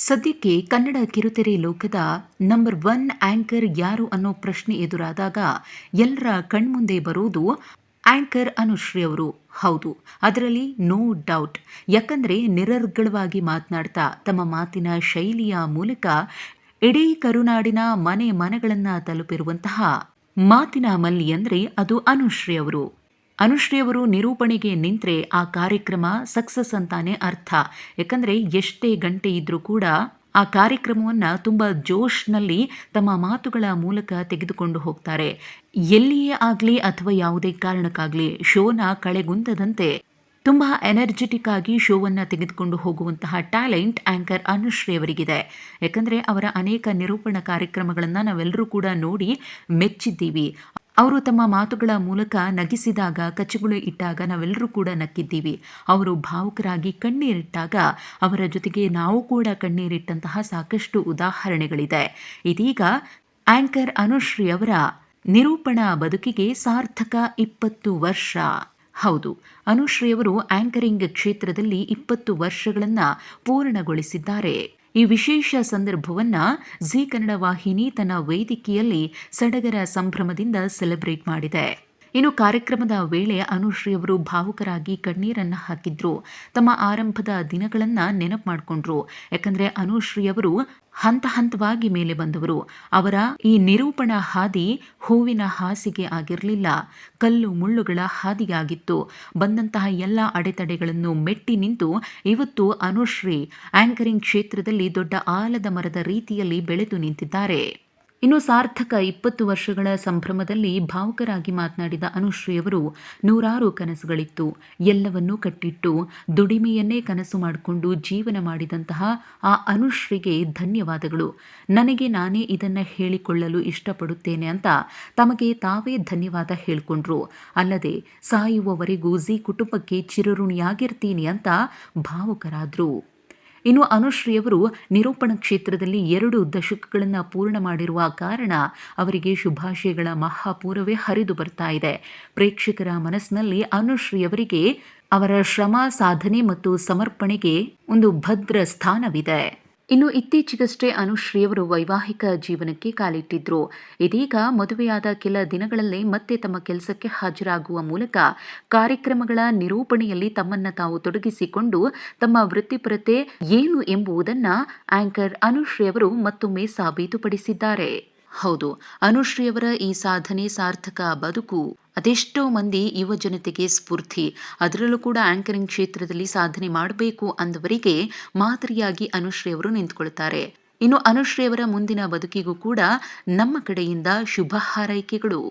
ಸದ್ಯಕ್ಕೆ ಕನ್ನಡ ಕಿರುತೆರೆ ಲೋಕದ ನಂಬರ್ ಒನ್ ಆಂಕರ್ ಯಾರು ಅನ್ನೋ ಪ್ರಶ್ನೆ ಎದುರಾದಾಗ ಎಲ್ಲರ ಕಣ್ಮುಂದೆ ಬರುವುದು ಆಂಕರ್ ಅನುಶ್ರೀ ಅವರು. ಹೌದು, ಅದರಲ್ಲಿ ನೋ ಡೌಟ್ ಯಾಕಂದ್ರೆ ನಿರರ್ಗಳವಾಗಿ ಮಾತನಾಡ್ತಾ ತಮ್ಮ ಮಾತಿನ ಶೈಲಿಯ ಮೂಲಕ ಇಡೀ ಕರುನಾಡಿನ ಮನೆ ಮನೆಗಳನ್ನ ತಲುಪಿರುವಂತಹ ಮಾತಿನ ಮಲ್ಲಿ ಅಂದ್ರೆ ಅದು ಅನುಶ್ರೀ ಅವರು. ಅನುಶ್ರೀ ಅವರು ನಿರೂಪಣೆಗೆ ನಿಂತರೆ ಆ ಕಾರ್ಯಕ್ರಮ ಸಕ್ಸಸ್ ಅಂತಾನೆ ಅರ್ಥ. ಯಾಕಂದ್ರೆ ಎಷ್ಟೇ ಗಂಟೆ ಇದ್ದರೂ ಕೂಡ ಆ ಕಾರ್ಯಕ್ರಮವನ್ನ ತುಂಬ ಜೋಶ್ನಲ್ಲಿ ತಮ್ಮ ಮಾತುಗಳ ಮೂಲಕ ತೆಗೆದುಕೊಂಡು ಹೋಗ್ತಾರೆ. ಎಲ್ಲಿಯೇ ಆಗಲಿ ಅಥವಾ ಯಾವುದೇ ಕಾರಣಕ್ಕಾಗಲಿ ಶೋನ ಕಳೆಗುಂದದಂತೆ ತುಂಬ ಎನರ್ಜೆಟಿಕ್ ಆಗಿ ಶೋವನ್ನು ತೆಗೆದುಕೊಂಡು ಹೋಗುವಂತಹ ಟ್ಯಾಲೆಂಟ್ ಆಂಕರ್ ಅನುಶ್ರೀ ಅವರಿಗಿದೆ ಯಾಕಂದರೆ ಅವರ ಅನೇಕ ನಿರೂಪಣಾ ಕಾರ್ಯಕ್ರಮಗಳನ್ನು ನಾವೆಲ್ಲರೂ ಕೂಡ ನೋಡಿ ಮೆಚ್ಚಿದ್ದೀವಿ. ಅವರು ತಮ್ಮ ಮಾತುಗಳ ಮೂಲಕ ನಗಿಸಿದಾಗ, ಕಚ್ಚುಗಳು ಇಟ್ಟಾಗ ನಾವೆಲ್ಲರೂ ಕೂಡ ನಕ್ಕಿದ್ದೀವಿ. ಅವರು ಭಾವುಕರಾಗಿ ಕಣ್ಣೀರಿಟ್ಟಾಗ ಅವರ ಜೊತೆಗೆ ನಾವು ಕೂಡ ಕಣ್ಣೀರಿಟ್ಟಂತಹ ಸಾಕಷ್ಟು ಉದಾಹರಣೆಗಳಿದೆ. ಇದೀಗ ಆಂಕರ್ ಅನುಶ್ರೀ ಅವರ ನಿರೂಪಣಾ ಬದುಕಿಗೆ ಸಾರ್ಥಕ ಇಪ್ಪತ್ತು ವರ್ಷ. ಹೌದು ಅನುಶ್ರೀ ಅವರು ಆಂಕರಿಂಗ್ ಕ್ಷೇತ್ರದಲ್ಲಿ ಇಪ್ಪತ್ತು ವರ್ಷಗಳನ್ನು ಪೂರ್ಣಗೊಳಿಸಿದ್ದಾರೆ. ಈ ವಿಶೇಷ ಸಂದರ್ಭವನ್ನ ಝೀ ಕನ್ನಡ ವಾಹಿನಿ ತನ್ನ ವೇದಿಕೆಯಲ್ಲಿ ಸಡಗರ ಸಂಭ್ರಮದಿಂದ ಸೆಲೆಬ್ರೇಟ್ ಮಾಡಿದೆ. ಇನ್ನು ಕಾರ್ಯಕ್ರಮದ ವೇಳೆ ಅನುಶ್ರೀ ಅವರು ಭಾವುಕರಾಗಿ ಕಣ್ಣೀರನ್ನು ಹಾಕಿದ್ರು. ತಮ್ಮ ಆರಂಭದ ದಿನಗಳನ್ನ ನೆನಪು ಮಾಡಿಕೊಂಡ್ರು. ಯಾಕಂದ್ರೆ ಅನುಶ್ರೀ ಅವರು ಹಂತ ಹಂತವಾಗಿ ಮೇಲೆ ಬಂದವರು. ಅವರ ಈ ನಿರೂಪಣಾ ಹಾದಿ ಹೂವಿನ ಹಾಸಿಗೆ ಆಗಿರಲಿಲ್ಲ. ಕಲ್ಲು ಮುಳ್ಳುಗಳ ಹಾದಿಯಾಗಿತ್ತು. ಬಂದಂತಹ ಎಲ್ಲ ಅಡೆತಡೆಗಳನ್ನು ಮೆಟ್ಟಿ ನಿಂತು ಇವತ್ತು ಅನುಶ್ರೀ ಆಂಕರಿಂಗ್ ಕ್ಷೇತ್ರದಲ್ಲಿ ದೊಡ್ಡ ಆಲದ ಮರದ ರೀತಿಯಲ್ಲಿ ಬೆಳೆದು ನಿಂತಿದ್ದಾರೆ. ಇನ್ನು ಸಾರ್ಥಕ ಇಪ್ಪತ್ತು ವರ್ಷಗಳ ಸಂಭ್ರಮದಲ್ಲಿ ಭಾವುಕರಾಗಿ ಮಾತನಾಡಿದ ಅನುಶ್ರೀಯವರು ನೂರಾರು ಕನಸುಗಳಿತ್ತು. ಎಲ್ಲವನ್ನೂ ಕಟ್ಟಿಟ್ಟು ದುಡಿಮೆಯನ್ನೇ ಕನಸು ಮಾಡಿಕೊಂಡು ಜೀವನ ಮಾಡಿದಂತಹ ಆ ಅನುಶ್ರೀಗೆ ಧನ್ಯವಾದಗಳು. ನನಗೆ ನಾನೇ ಇದನ್ನು ಹೇಳಿಕೊಳ್ಳಲು ಇಷ್ಟಪಡುತ್ತೇನೆ ಅಂತ ತಮಗೆ ತಾವೇ ಧನ್ಯವಾದ ಹೇಳಿಕೊಂಡ್ರು. ಅಲ್ಲದೆ, ಸಾಯುವವರೆಗೂ ಜಿ ಕುಟುಂಬಕ್ಕೆ ಚಿರಋಣಿಯಾಗಿರ್ತೀನಿ ಅಂತ ಭಾವುಕರಾದರು. ಇನ್ನು ಅನುಶ್ರೀಯವರು ನಿರೂಪಣ ಕ್ಷೇತ್ರದಲ್ಲಿ ಎರಡು ದಶಕಗಳನ್ನು ಪೂರ್ಣ ಮಾಡಿರುವ ಕಾರಣ ಅವರಿಗೆ ಶುಭಾಶಯಗಳ ಮಹಾಪೂರವೇ ಹರಿದು ಬರ್ತಾ ಇದೆ. ಪ್ರೇಕ್ಷಕರ ಮನಸ್ಸಿನಲ್ಲಿ ಅನುಶ್ರೀಯವರಿಗೆ ಅವರ ಶ್ರಮ, ಸಾಧನೆ ಮತ್ತು ಸಮರ್ಪಣೆಗೆ ಒಂದು ಭದ್ರ ಸ್ಥಾನವಿದೆ. ಇನ್ನು ಇತ್ತೀಚೆಗಷ್ಟೇ ಅನುಶ್ರೀಯವರು ವೈವಾಹಿಕ ಜೀವನಕ್ಕೆ ಕಾಲಿಟ್ಟಿದ್ರು. ಇದೀಗ ಮದುವೆಯಾದ ಕೆಲ ದಿನಗಳಲ್ಲೇ ಮತ್ತೆ ತಮ್ಮ ಕೆಲಸಕ್ಕೆ ಹಾಜರಾಗುವ ಮೂಲಕ ಕಾರ್ಯಕ್ರಮಗಳ ನಿರೂಪಣೆಯಲ್ಲಿ ತಮ್ಮನ್ನ ತಾವು ತೊಡಗಿಸಿಕೊಂಡು ತಮ್ಮ ವೃತ್ತಿಪರತೆ ಏನು ಎಂಬುದನ್ನ ಆಂಕರ್ ಅನುಶ್ರೀ ಅವರು ಮತ್ತೊಮ್ಮೆ ಸಾಬೀತುಪಡಿಸಿದ್ದಾರೆ. ಹೌದು, ಅನುಶ್ರೀಯವರ ಈ ಸಾಧನೆ ಸಾರ್ಥಕ ಬದುಕು. ಅದೆಷ್ಟೋ ಮಂದಿ ಯುವ ಜನತೆಗೆ ಸ್ಫೂರ್ತಿ. ಅದರಲ್ಲೂ ಕೂಡ ಆಂಕರಿಂಗ್ ಕ್ಷೇತ್ರದಲ್ಲಿ ಸಾಧನೆ ಮಾಡಬೇಕು ಅಂದವರಿಗೆ ಮಾದರಿಯಾಗಿ ಅನುಶ್ರೀಯವರು ನಿಂತ್ಕೊಳ್ತಾರೆ. ಇನ್ನು ಅನುಶ್ರೀಯವರ ಮುಂದಿನ ಬದುಕಿಗೂ ಕೂಡ ನಮ್ಮ ಕಡೆಯಿಂದ ಶುಭ ಹಾರೈಕೆಗಳು.